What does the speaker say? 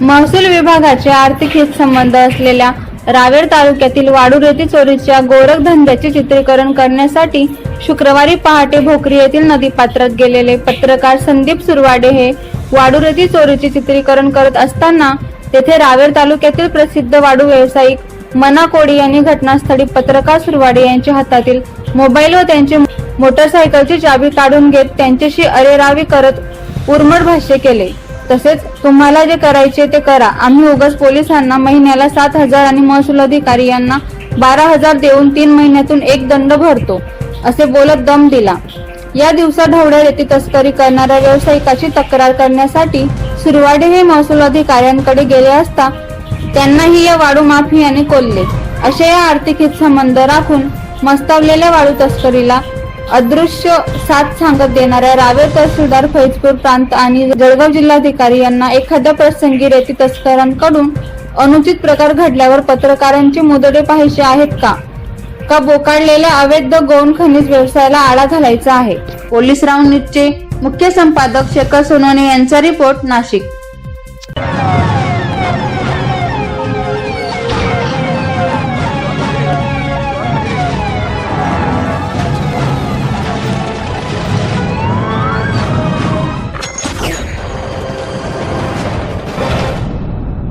महसूल विभागाचे आर्थिक हितसंबंध असलेल्या रावेर तालुक्यातील वाडूर येथे चोरीच्या गोरख धंद्याचे चित्रीकरण करण्यासाठी शुक्रवारी पहाटे भोकरी येथील नदीपात्रात गेलेले पत्रकार संदीप सुरवाडे हे वाडूर येथे चोरीचे चित्रीकरण करत असताना तेथे रावेर तालुक्यातील प्रसिद्ध वाडू व्यावसायिक मना कोडी यांनी घटनास्थळी पत्रकार सुरवाडे यांच्या हातातील मोबाईल व त्यांचे मोटरसायकलची चाबी काढून घेत त्यांच्याशी अरेरावी करत उर्मट भाष्य केले. तसेच तुम्हाला जे करायचे ते करा. आम्ही उगाच पोलिसांना महिन्याला सात हजार आणि महसूल अधिकारी यांना बारा हजार देऊन तीन महिन्यातून एक दंड भरतो असे बोलत दम दिला. या दिवसा ढवळ्या रेती तस्करी करणाऱ्या व्यावसायिकाची तक्रार करण्यासाठी सुरवाडे हे महसूल अधिकाऱ्यांकडे गेले असता त्यांनाही या वाळू माफियाने कोल्ले. असे या आर्थिक हितसंबंध राखून मस्तावलेल्या वाळू तस्करीला अदृश्य साथ सांगत देणाऱ्या रावेर तहसीलदार फैजपूर प्रांत आणि जळगाव जिल्हाधिकारी यांना एखाद्या प्रसंगी रेती तस्करांकडून अनुचित प्रकार घडल्यावर पत्रकारांची मुदडे पाहिजे आहेत का? का बोकाडलेल्या अवैध गौण खनिज व्यवसायाला आळा घालायचा आहे? पोलीस राऊंड न्यूजचे मुख्य संपादक शेखर सोनोने यांचा रिपोर्ट नाशिक.